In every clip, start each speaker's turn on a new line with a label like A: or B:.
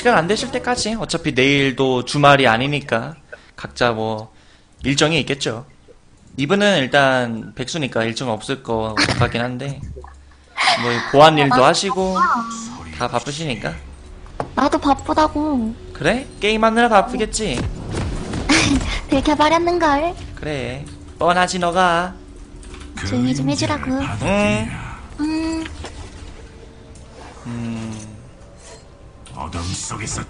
A: 시간 안 되실 때까지 어차피 내일도 주말이 아니니까 각자 뭐 일정이 있겠죠. 이분은 일단 백수니까 일정 없을 것 같긴 한데 뭐 보안 일도 하시고 다 바쁘시니까
B: 나도 바쁘다고.
A: 그래 게임하느라 바쁘겠지.
B: 들켜버렸는걸.
A: 그래 뻔하지 너가.
B: 조용히 좀 해주라고.
A: 응.
B: 음,
A: 음.
C: 어둠 속에서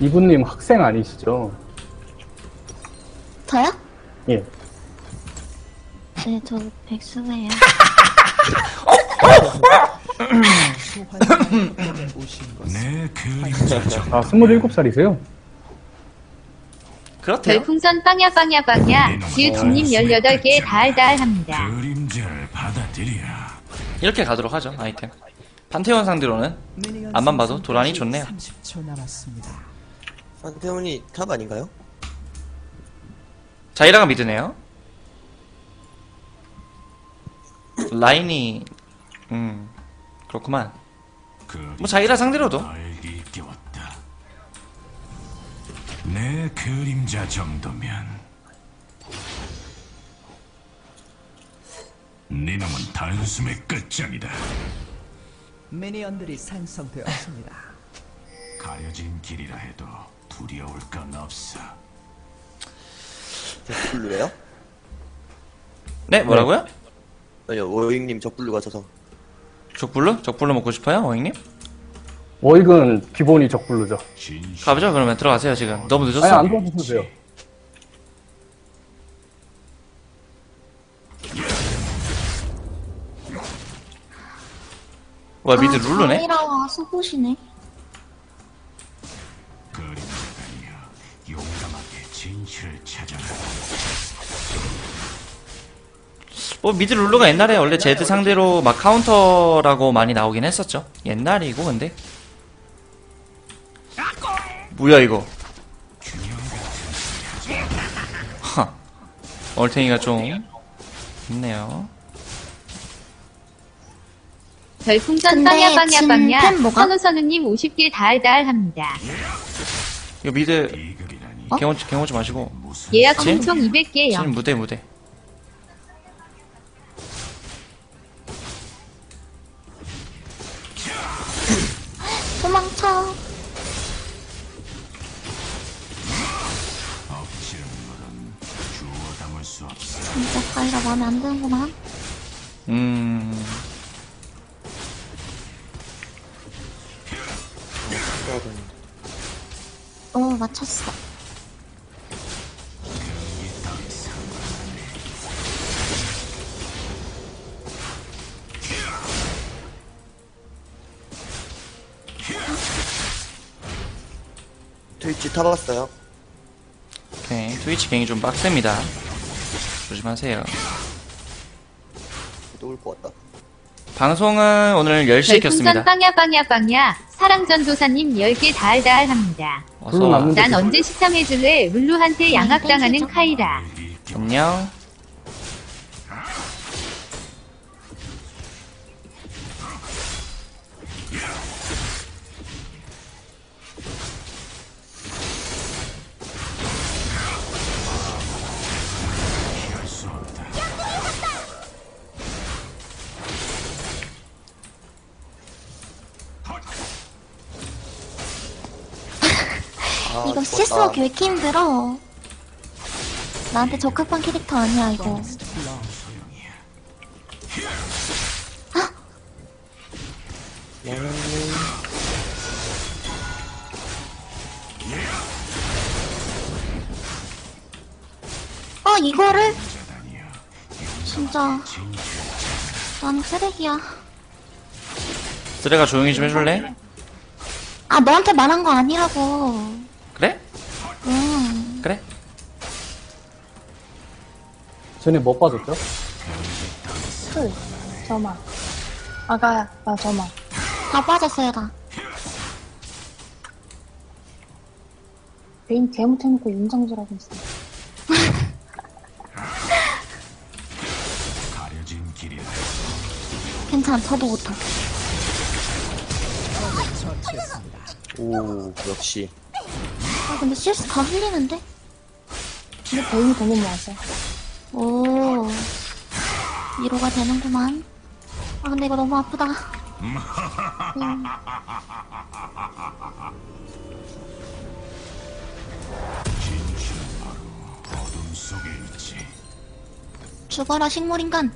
D: 이분님 학생 아니시죠?
B: 저요?
D: 예.
B: 네, 저 백수예요.
C: 내 그림자 정
D: 아, 27살이세요?
A: 그렇대요.
E: 별풍선 빵야 빵야 빵야 지우팀님 18개 달달합니다.
C: 그림자를 받아들여라.
A: 이렇게 가도록 하죠 아이템. 판테온 상대로는 앞만 봐도 도란이 좋네요.
F: 30초 남았습니다.
G: 판테온이 탑 아닌가요?
A: 자이라가 미드네요. 라인이 음 그렇구만. 뭐 자이라 상대로도.
C: 내 그림자 정도면 네 놈은 단숨의 끝장이다.
F: 미니언들이 생성되었습니다.
C: 가려진 길이라 해도 두려울 건 없어.
G: 적블루예요?
A: 네 뭐라고요?
G: 아니요 오잉님 적블루 가셔서
A: 적불로? 적불로 먹고 싶어요 어잉님?
D: 워익은 기본이 적불루죠.
C: 진실
A: 가보죠 그러면 들어가세요 지금 너무
D: 아니,
A: 늦었어.
D: 안 도와주셔도 돼요.
A: 와 미드
B: 아,
A: 룰루네.
B: 자이라와 수고시네.
C: 그림자다니여 용감하게 진실을 찾아라.
A: 뭐 미드 룰루가 옛날에 원래 제드 상대로 막 카운터라고 많이 나오긴 했었죠. 옛날이고 근데 뭐야 이거? 하 얼탱이가 좀 있네요.
E: 별풍선
B: 근데
E: 빵야 빵야
B: 지금
E: 빵야
B: 템 뭐가?
E: 선우선우님 50개 달달합니다.
A: 이거 미드
B: 어?
A: 갱호지 갱호지 마시고
E: 예약
A: 진?
E: 신청 200개요.
A: 지금 무대 무대.
G: 타봤어요?
A: 오케이 트위치 갱이 좀 빡셉니다. 조심하세요.
G: 또올것 같다
A: 방송은 오늘 10시에 켰습니다.
E: 별풍선 빵야 빵야 빵야 사랑전도사님 10개 달달 합니다.
A: 어서 와.
D: 음,
E: 난 언제 식탐해줄래 룰루한테 양악당하는 카이라.
A: 안녕.
G: 아.
B: CS가 왜 이렇게 힘들어? 나한테 적합한 캐릭터 아니야, 이거. 아, 이거를? 진짜. 나는 쓰레기야.
A: 쓰레가 조용히 좀 해줄래?
B: 아, 너한테 말한 거 아니라고.
D: 쟤네 뭐 빠졌죠?
H: 풀, 점화. 아가, 나 점화.
B: 다 빠졌어요, 다.
H: 메인 개못해놓고 인정질하고 있어.
C: 가려진 길이라
B: 괜찮아, 저도 못해.
F: 처치했습니다.
G: 오, 역시.
B: 아, 근데 CS 다 흘리는데?
H: 근데 배움이 너무 많아서.
B: 오. 위로가 되는구만. 아, 근데 이거 너무 아프다. 음. 죽어라, 식물인간.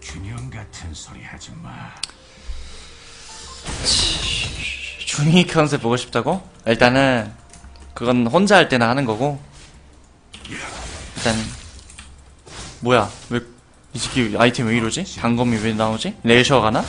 C: 균형 같은 소리 하지 마.
A: 중위 컨셉 보고 싶다고? 일단은 그건 혼자 할 때나 하는 거고 일단 뭐야 왜 이 새끼 아이템 왜 이러지? 단검이 왜 나오지? 레이셔 가나?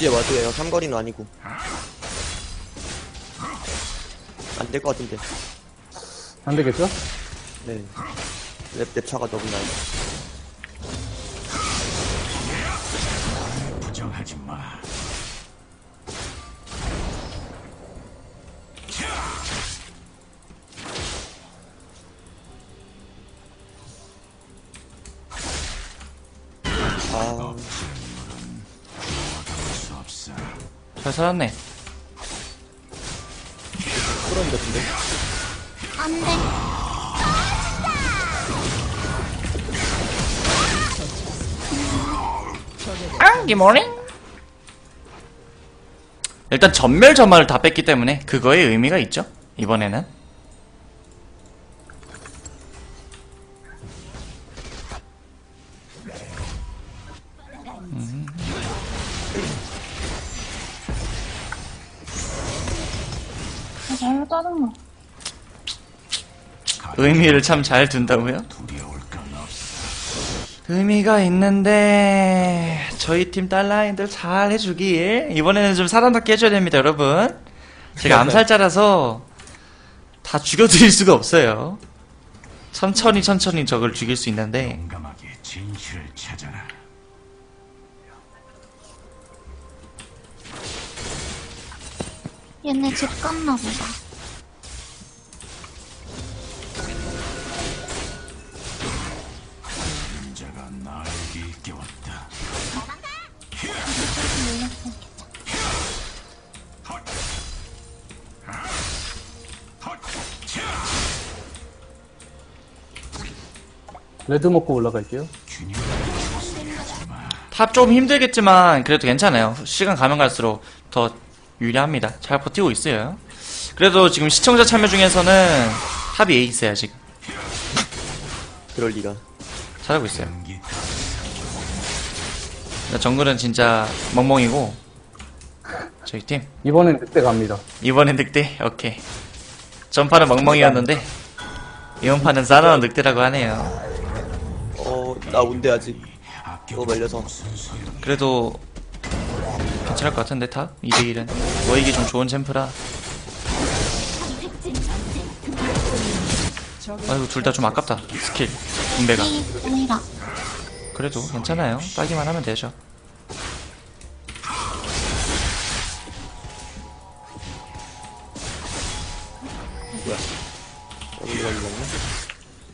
G: 주시에 와줘요. 삼거리는 아니고. 안 될 것 같은데.
D: 안 되겠죠?
G: 네. 랩, 랩 차가 너무 나요.
C: 부정하지 마.
G: 아,
A: 잘 살았네
G: 그런 것 같은데.
B: 안 돼.
A: 일단 전멸 점화를 다 뺐기 때문에 그거에 의미가 있죠 이번에는 의미를 참 잘 둔다고요? 의미가 있는데 저희 팀 딸라인들 잘 해주길 이번에는 좀 살아남게 해줘야 됩니다 여러분 제가 암살자라서 다 죽여드릴 수가 없어요 천천히 천천히 적을 죽일 수 있는데
C: 용감하게 진실을 찾아라.
B: 얘네 집 갔나 보다.
D: 레드 먹고 올라갈게요.
A: 탑 좀 힘들겠지만 그래도 괜찮아요 시간 가면 갈수록 더 유리합니다 잘 버티고 있어요 그래도 지금 시청자 참여 중에서는 탑이 에이스야 지금
G: 그럴 리가.
A: 잘하고 있어요 정글은 진짜 멍멍이고 저희 팀
D: 이번엔 늑대 갑니다.
A: 이번엔 늑대? 오케이. 전판은 멍멍이였는데, 이번 판은 싸나운 늑대라고 하네요.
G: 어, 나 운대 아직. 또 말려서.
A: 그래도, 괜찮을 것 같은데, 다? 2대1은. 모이기 좀 좋은 챔프라. 아이고, 둘 다 좀 아깝다. 스킬, 분배가. 그래도 괜찮아요. 따기만 하면 되죠.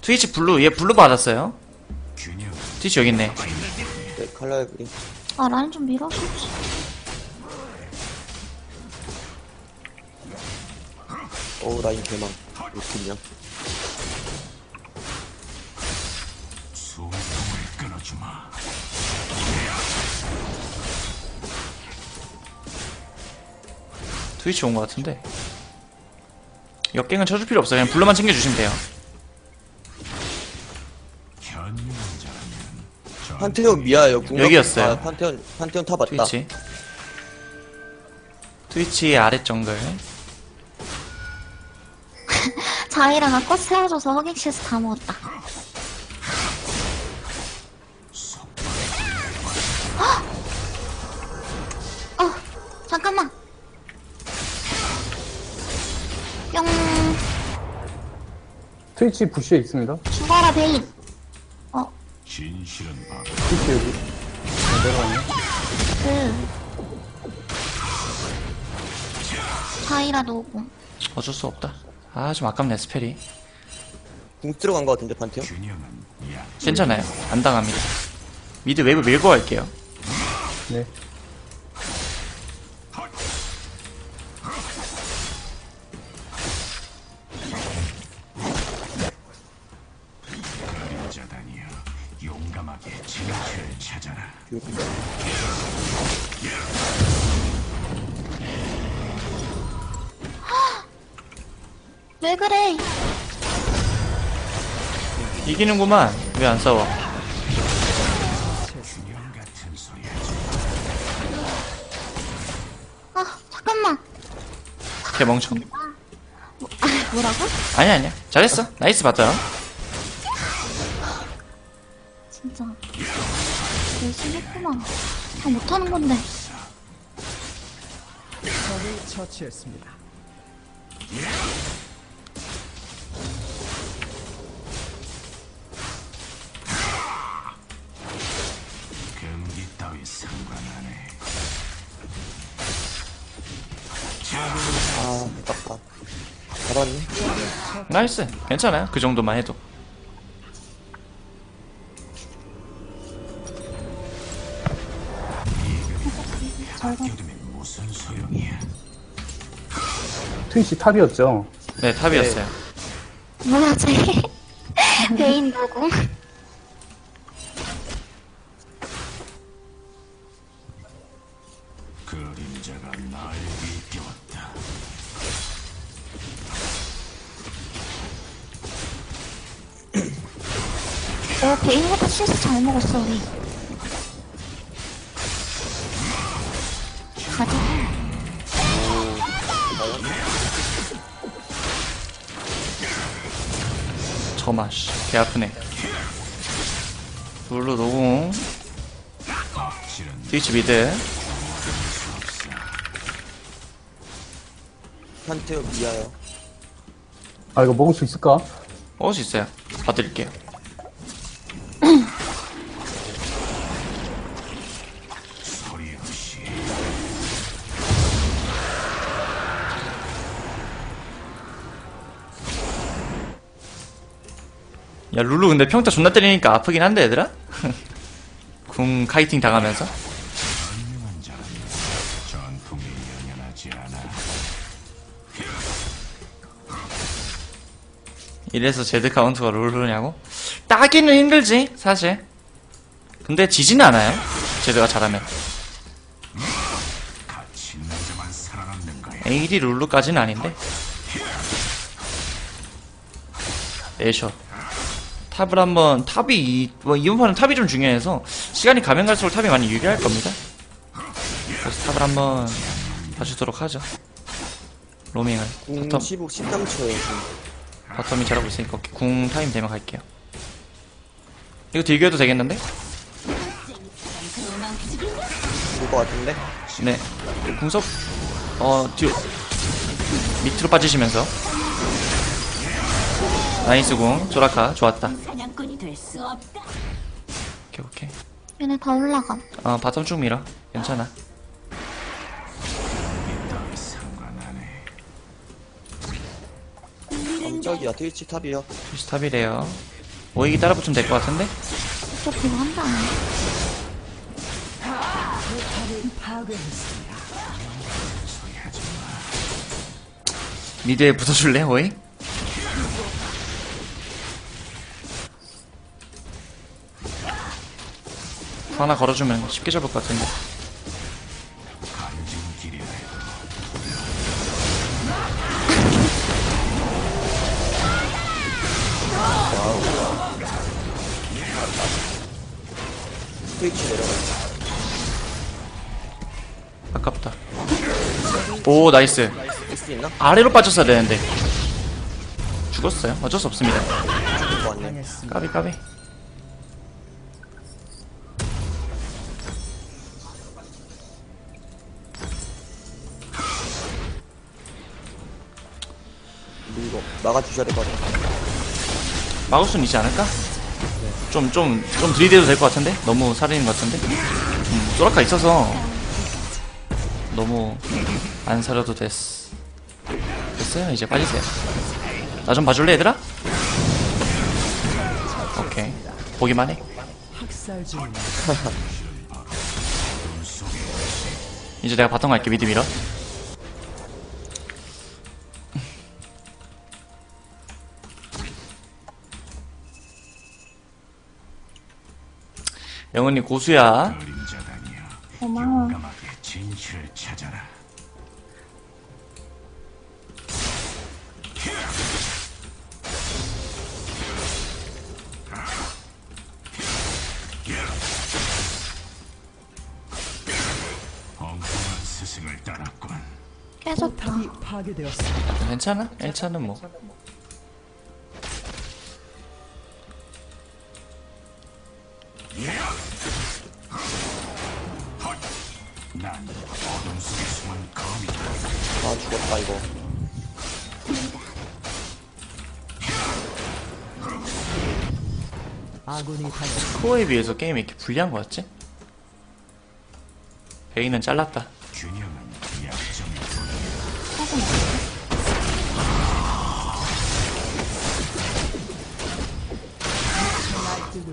A: 트위치 블루, 얘 블루 받았어요. 트위치 여기 있네.
G: 네, 칼날 그림.
B: 아, 라인 좀.
G: 어우, 라인 개망.
C: 끊어주마.
A: 트위치 온 것 같은데. 역갱은 쳐줄 필요 없어요. 그냥 블루만 챙겨주시면 돼요.
G: 판테온 미아예요. 궁각-
A: 여기였어요.
G: 아, 판테온, 판테온 타 맞다.
A: 트위치. 트위치 아래 정글.
B: 자이라가 꽃 세워줘서 허깅실에서 다 먹었다. 헉! 어, 잠깐만. 뿅,
D: 트위치 부시에 있습니다.
B: 죽어라, 베인. 어,
C: 진실은 바로
D: 여기. 네, 내려가네.
B: 그. 자이라 노고.
A: 어쩔 수 없다. 아, 좀 아깝네, 스펠이.
G: 궁 들어간 것 같은데
C: 균형은 약
A: 괜찮아요. 안 당합니다. 미드 웨이브 밀고 갈게요.
D: 네.
A: 이기는구만. 왜 안 싸워?
C: 균형 같은 소리
B: 아, 잠깐만.
A: 개멍청.
B: 아, 뭐라고?
A: 아니야, 아니야. 잘했어. 나이스 봤다.
B: 진짜. 열심히 했구만. 다 못하는 건데.
F: 적을 처치했습니다.
A: 나이스. 괜찮아요. 그 정도만 해도.
D: 트위치 탑이었죠.
A: 네, 탑이었어요.
B: 뭐야, 쟤. 베인 노고. 어, 베인보다 실수 잘 먹었어, 우리. 가자.
A: 저마, 씨. 개 아프네. 룰루 노공. 트위치 미드.
G: 판테온 미아요
D: 아, 이거 먹을 수 있을까?
A: 먹을 수 있어요. 봐드릴게요. 야, 룰루 근데 평타 존나 때리니까 아프긴 한데, 얘들아? 궁 카이팅 당하면서. 이래서 제드 카운트가 룰루냐고? 따기는 힘들지, 사실. 근데 지지는 않아요. 제드가 잘하면. AD 룰루까지는 아닌데. 내셔. 탑을 한번, 탑이, 이, 뭐, 이번 판은 탑이 좀 중요해서, 시간이 가면 갈수록 탑이 많이 유리할 겁니다. 그래서 탑을 한번 봐주도록 하죠. 로밍을.
G: 궁
A: 바텀,
G: 15, 13초에
A: 바텀이 잘하고 있으니까, 오케이. 궁 타임 되면 갈게요. 이거 딜교해도 되겠는데?
G: 줄것 같은데
A: 네. 궁섭, 어, 뒤로, 밑으로 빠지시면서. 나이스 궁, 조라카, 좋았다. 오케이, 오케이.
B: 얘네 다 올라가.
A: 어, 바텀 쭉 밀어. 괜찮아.
G: 깜짝이야 트위치 탑이요
A: 스탑이래요. 오이기 따라 붙으면 될 것 같은데?
B: 저 그거 한다.
A: 미드에 붙어줄래, 오이? 하나 걸어주면 쉽게 잡을 것 같은데.
G: 트위치 내려가
A: 아깝다. 오, 나이스.
G: 있나?
A: 아래로 빠졌어야 되는데. 죽었 죽었어요. 어쩔 수 없습니다.
F: 당했습니다.
A: 까비 까비.
G: 막아주셔야 될 것 같아.
A: 막을 수는 있지 않을까? 좀, 좀, 좀 들이대도 될 것 같은데? 너무 살인인 것 같은데? 음, 소라카 있어서 너무 안 살려도 됐어. 됐어요? 이제 빠지세요. 나 좀 봐줄래, 얘들아? 오케이. 보기만 해. 이제 내가 바텀 갈게, 미드 밀어. 영은이 고수야.
H: 고마워.
C: 진실을 찾아라.
F: 탑이 파괴되었습니다.
A: 괜찮아? 1차는 뭐.
G: 아, 죽었다, 이거.
F: 아군이 다시
A: 스코어에 비해서 게임이 이렇게 불리한 것 같지? 베이는 잘랐다.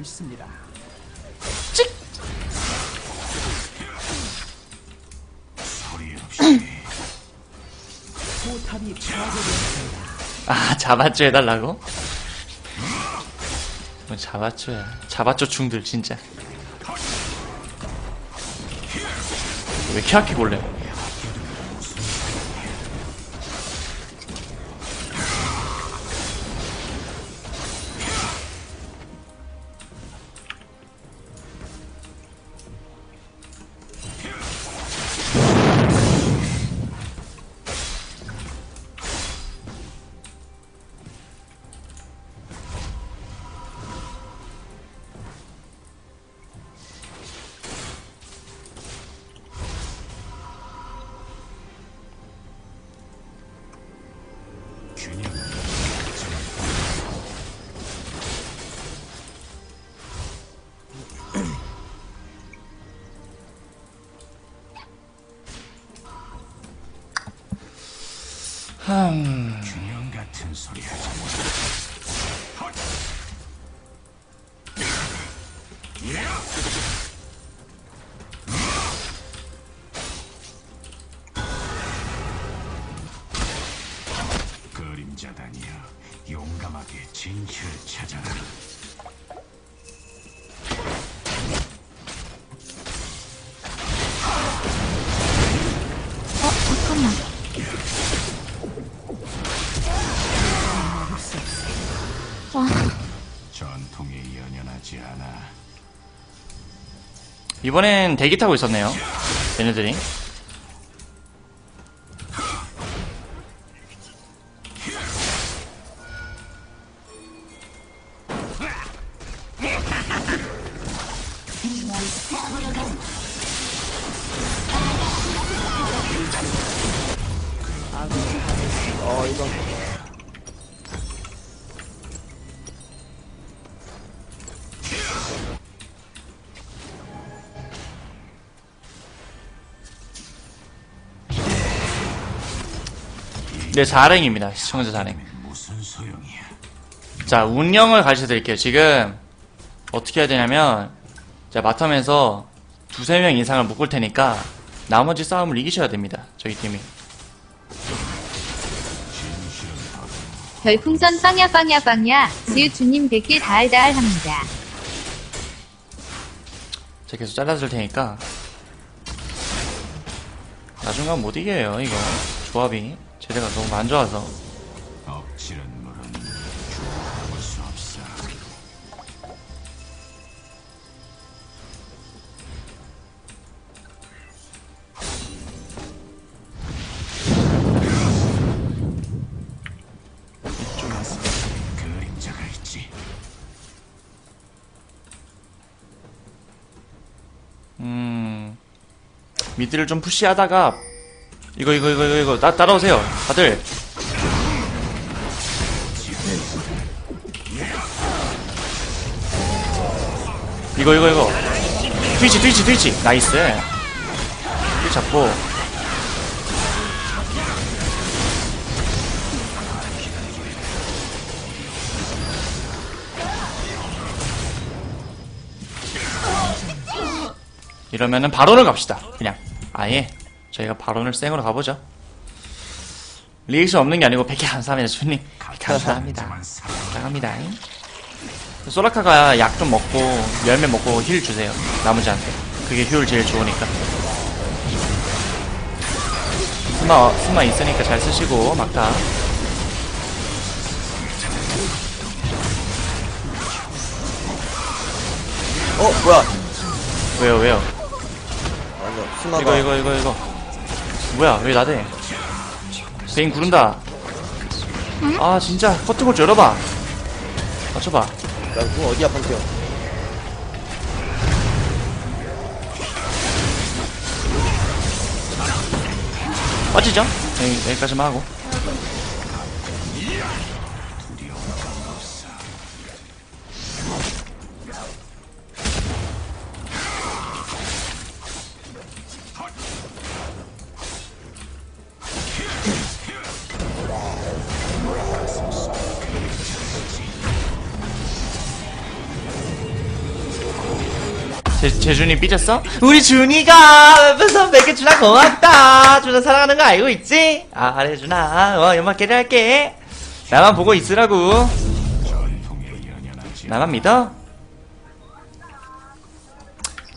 F: 있습니다.
A: 아, 자바쭈 해달라고? 뭐 자바쭈야. 자바쭈 충들, 진짜. 왜 이렇게 아끼 골래? 흠.
C: 균형 같은 소리 하지! 그림자다니야 용감하게 진실을 찾아라
A: 이번엔 대기 타고 있었네요. 얘네들이.
G: 어, 이거.
A: 네, 자랭입니다. 시청자 자랭.
C: 무슨 소용이야
A: 자, 운영을 가르쳐 드릴게요. 지금 어떻게 해야 되냐면 자, 바텀에서 두세 명 이상을 묶을 테니까 나머지 싸움을 이기셔야 됩니다. 저희 팀이.
E: 별풍선 빵야 빵야 빵야 지우 주님 100개 달달 합니다.
A: 제가 계속 잘라줄 테니까 나중 가면 못 이겨요, 이거. 조합이. 제대가 너무 안 좋아서.
C: 엎치는 물은 주워볼 수 없어.
A: 미드를 좀 푸시하다가 이거 이거 이거 이거 따, 따라오세요. 다들. 이거 이거 이거. 트위치 트위치 트위치. 나이스. 일 잡고. 이러면은 바론을 갑시다. 그냥. 아예 저희가 바론을 생으로 가보죠. 리액션 없는 게 아니고 100개 감사합니다, 주님. 100개 감사합니다. 감사합니다. 소라카가 약 좀 먹고 열매 먹고 힐 주세요. 나머지한테. 그게 효율 제일 좋으니까. 스마 스마 있으니까 잘 쓰시고 막타.
G: 어 뭐야?
A: 왜요 왜요?
G: 아니요 스마가
A: 이거 이거 이거 이거 뭐야? 왜 나대? 베인 구른다. 아 진짜. 커튼볼 열어봐. 맞춰봐.
G: 야궁 어디야 판테온?
A: 빠지죠? 여기, 여기까지만 하고 재준이 삐졌어? 우리 준이가 옆에서 몇개 주나 고맙다. 준아 사랑하는 거 알고 있지? 아 그래 준아. 어 연막캐리 할게. 나만 보고 있으라고. 나만 믿어?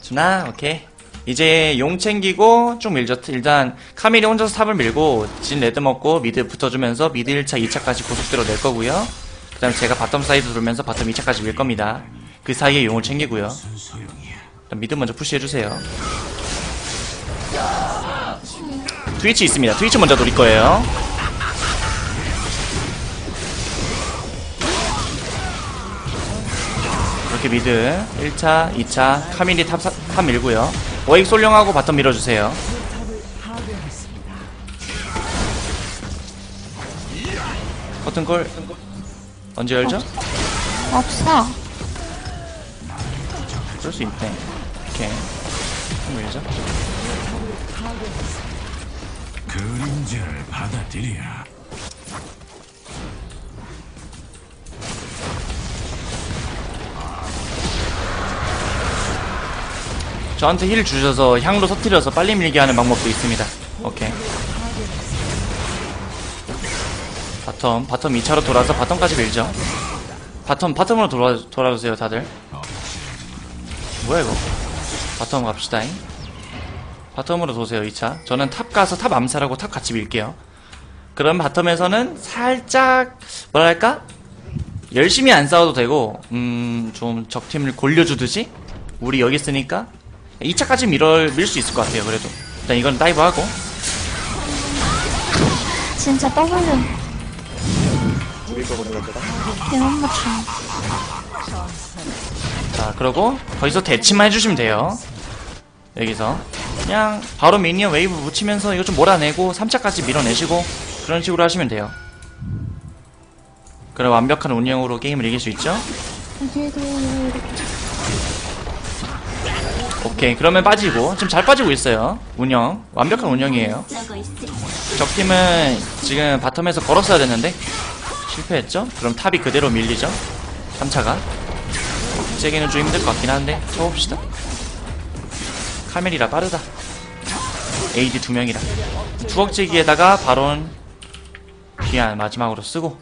A: 준아 오케이. 이제 용 챙기고 쭉 밀죠 일단 카밀이 혼자서 탑을 밀고 진 레드 먹고 미드 붙어주면서 미드 1차 2차까지 고속대로 낼 거고요. 그 다음에 제가 바텀 사이드 돌면서 바텀 2차까지 밀 겁니다. 그 사이에 용을 챙기고요 미드 먼저 푸시해주세요. 트위치 있습니다. 트위치 먼저 노릴 거예요. 이렇게 미드 1차, 2차, 카밀이 탑, 사- 탑 밀고요. 워익 솔룡하고 바텀 밀어주세요. 커튼콜 언제 열죠?
B: 없어.
A: 그럴 수 있네. 한번 밀죠.
C: 그림자를 받아들여.
A: 저한테 힐 주셔서 향로 터트려서 빨리 밀게 하는 방법도 있습니다. 오케이. 바텀, 바텀 2차로 돌아서 바텀까지 밀죠. 바텀, 바텀으로 돌아, 돌아주세요, 다들. 뭐야, 이거. 바텀 갑시다잉. 바텀으로 도세요, 2차. 저는 탑 가서 탑 암살하고 탑 같이 밀게요. 그럼 바텀에서는 살짝, 뭐랄까? 열심히 안 싸워도 되고, 음, 좀 적팀을 골려주듯이? 우리 여기 있으니까 2차까지 밀어, 밀수 있을 것 같아요, 그래도. 일단 이건 다이브 하고.
B: 진짜 W
G: 죽일 거거든요 제가.
B: 대만 맞춤.
A: 자, 그러고 거기서 대치만 해주시면 돼요. 여기서. 그냥 바로 미니언 웨이브 붙이면서 이거 좀 몰아내고 3차까지 밀어내시고 그런 식으로 하시면 돼요. 그럼 완벽한 운영으로 게임을 이길 수 있죠? 오케이, 그러면 빠지고. 지금 잘 빠지고 있어요. 운영. 완벽한 운영이에요. 적팀은 지금 바텀에서 걸었어야 됐는데 실패했죠? 그럼 탑이 그대로 밀리죠? 3차가 세기는 좀 힘들 것 같긴 한데 쳐봅시다. 카멜이라 빠르다. AD 두 명이라. 투억제기에다가 바론 귀한 마지막으로 쓰고.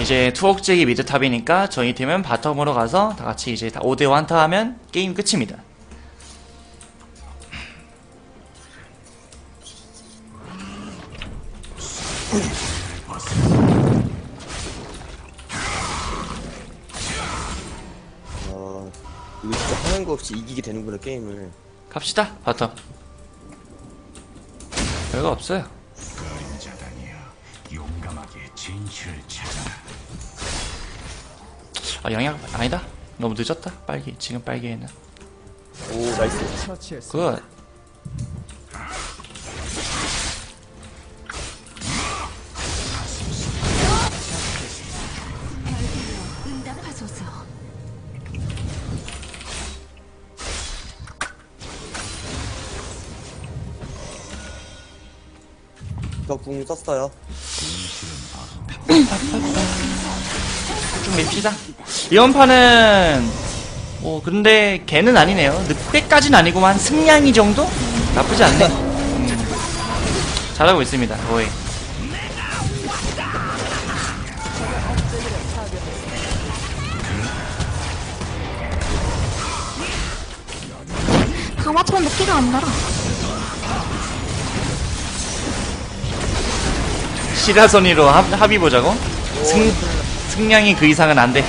A: 이제 투억제기 미드탑이니까 저희 팀은 바텀으로 가서 다 같이 이제 다 5대 1타 하면 게임 끝입니다
G: 어, 이거 진짜 하는 거 없이 이기게 되는구나 게임을.
A: 갑시다 바텀. 별거 없어요.
C: 그림자단이여 용감하게 진실을 찾아
A: 아 영향 아니다. 너무 늦었다. 빨기 지금 빨기에는.
G: 오 나이스. 그거 궁 썼어요.
A: 좀 밉시다. 이번 판은 뭐 근데 걔는 아니네요. 늑대까지는 아니고만 승냥이 정도? 나쁘지 않네. 네. 음. 잘하고 있습니다. 거의.
B: 강화처럼 높이가 안 날아.
A: 7라선이로 합, 합의 보자고? 승, 승량이 그 이상은 안 돼.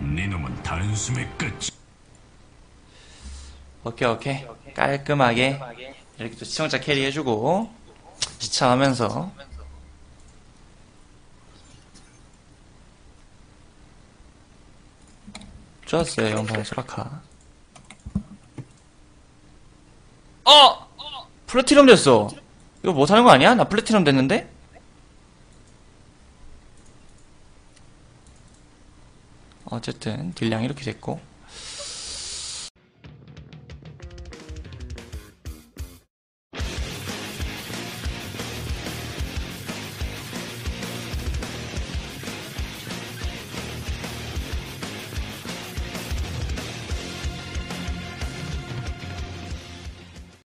C: 네 놈은 단숨에 끝이.
A: 오케이, 오케이. 깔끔하게 이렇게 또 시청자 캐리 해주고 시청하면서 좋았어요, 연판의 소라카. 어! 플래티넘 됐어. 이거 못하는 거 아니야? 나 플래티넘 됐는데? 어쨌든 딜량 이렇게 됐고